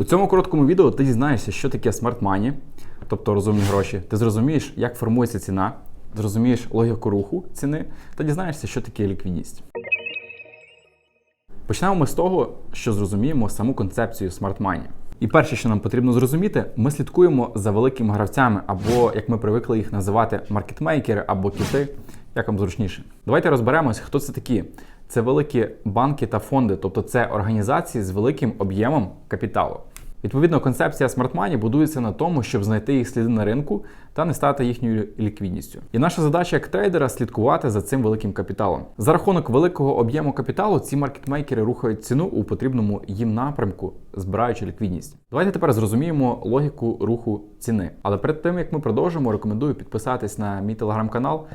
У цьому короткому відео ти дізнаєшся, що таке смарт мані, тобто розумні гроші. Ти зрозумієш, як формується ціна, зрозумієш логіку руху ціни та дізнаєшся, що таке ліквідність. Почнемо ми з того, що зрозуміємо саму концепцію смарт мані. І перше, що нам потрібно зрозуміти, ми слідкуємо за великими гравцями, або як ми привикли їх називати, маркетмейкери або кіти, як вам зручніше. Давайте розберемось, хто це такі. Це великі банки та фонди, тобто це організації з великим об'ємом капіталу. Відповідно, концепція Money будується на тому, щоб знайти їх сліди на ринку та не стати їхньою ліквідністю. І наша задача як трейдера слідкувати за цим великим капіталом. За рахунок великого об'єму капіталу ці маркетмейкери рухають ціну у потрібному їм напрямку, збираючи ліквідність. Давайте тепер зрозуміємо логіку руху ціни. Але перед тим як ми продовжимо, рекомендую підписатись на мій телеграм-канал.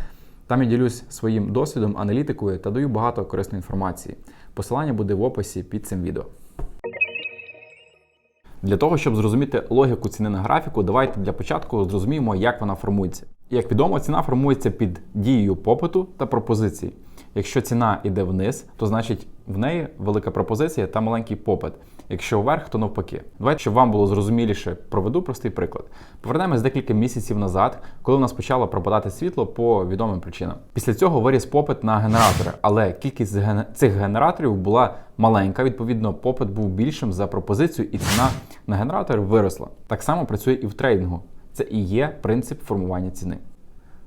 Там я ділюсь своїм досвідом, аналітикою та даю багато корисної інформації. Посилання буде в описі під цим відео. Для того, щоб зрозуміти логіку ціни на графіку, давайте для початку зрозуміємо, як вона формується. Як відомо, ціна формується під дією попиту та пропозиції. Якщо ціна йде вниз, то значить в неї велика пропозиція та маленький попит. Якщо вверх, то навпаки. Давайте, щоб вам було зрозуміліше, проведу простий приклад. Повернемось декілька місяців назад, коли у нас почало пропадати світло по відомим причинам. Після цього виріс попит на генератори, але кількість цих генераторів була маленька. Відповідно, попит був більшим за пропозицію, і ціна на генератори виросла. Так само працює і в трейдингу. Це і є принцип формування ціни.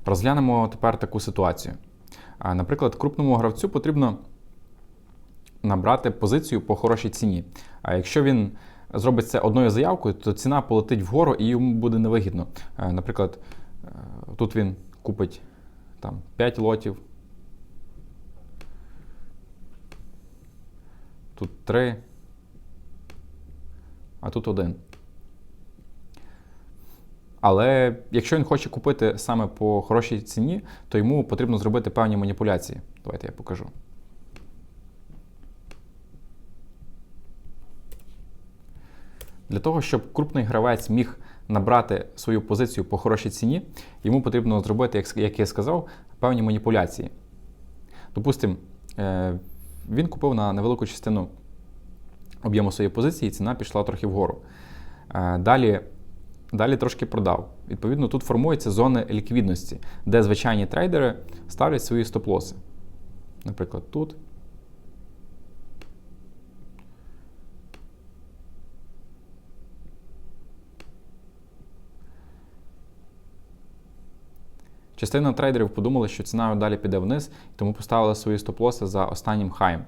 Розглянемо тепер таку ситуацію. Наприклад, крупному гравцю потрібно набрати позицію по хорошій ціні. А якщо він зробить це одною заявкою, то ціна полетить вгору і йому буде невигідно. Е, Наприклад, е, тут він купить там 5 лотів, тут 3, а тут один. Але якщо він хоче купити саме по хорошій ціні, то йому потрібно зробити певні маніпуляції. Давайте я покажу. Для того, щоб крупний гравець міг набрати свою позицію по хорошій ціні, йому потрібно зробити, як, я сказав, певні маніпуляції. Допустимо, е, він купив на невелику частину об'єму своєї позиції, і ціна пішла трохи вгору. Е, Далі, далі трошки продав. Відповідно, тут формуються зони ліквідності, де звичайні трейдери ставлять свої стоп-лоси. Наприклад, тут. Частина трейдерів подумали, що ціна далі піде вниз, тому поставили свої стоп-лоси за останнім хаєм.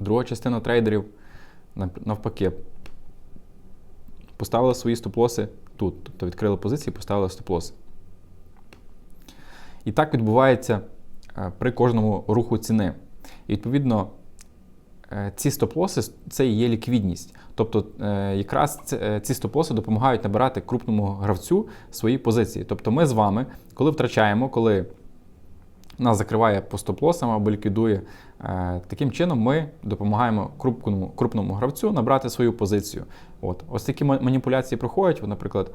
Друга частина трейдерів навпаки поставили свої стоп-лоси тут. Тобто відкрили позиції і поставили стоп-лоси. І так відбувається е, при кожному руху ціни. І відповідно, ці стоп-лоси це і є ліквідність. Тобто, е, якраз е, ці стоп-лоси допомагають набирати крупному гравцю свої позиції. Тобто, ми з вами, коли втрачаємо, коли нас закриває по стоп-лосам або ліквідує, е, таким чином ми допомагаємо крупному, крупному гравцю набрати свою позицію. От. Ось такі маніпуляції проходять. Наприклад,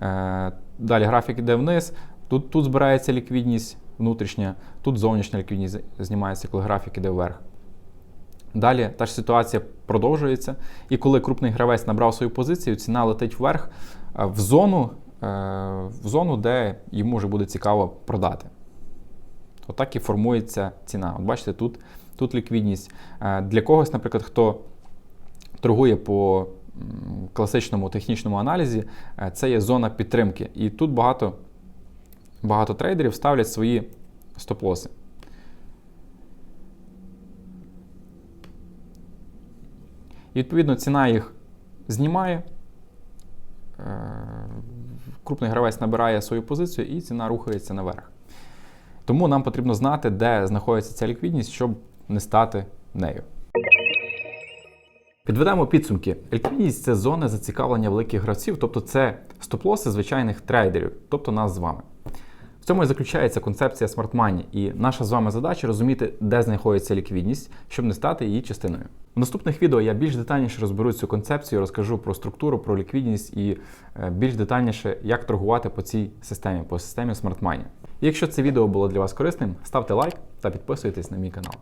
е, далі графік йде вниз, тут, тут збирається ліквідність внутрішня, тут зовнішня ліквідність знімається, коли графік іде вверх. Далі та ж ситуація продовжується, і коли крупний гравець набрав свою позицію, ціна летить вверх е, в зону, е, в зону, де йому вже буде цікаво продати. Отак і формується ціна. От бачите, тут, тут ліквідність. Е, Для когось, наприклад, хто торгує по класичному технічному аналізі, це є зона підтримки. І тут багато, багато трейдерів ставлять свої стоп-лоси. Відповідно ціна їх знімає. е, Крупний гравець набирає свою позицію і ціна рухається наверх. Тому нам потрібно знати, де знаходиться ця ліквідність, щоб не стати нею. Підведемо підсумки. Ліквідність це зона зацікавлення великих гравців, тобто це стоп-лоси звичайних трейдерів, тобто нас з вами. Цьому і заключається концепція Smart Money, і наша з вами задача розуміти, де знаходиться ліквідність, щоб не стати її частиною. В наступних відео я більш детальніше розберу цю концепцію, розкажу про структуру, про ліквідність і е, більш детальніше, як торгувати по цій системі, по системі Smart Money. І якщо це відео було для вас корисним, ставте лайк та підписуйтесь на мій канал.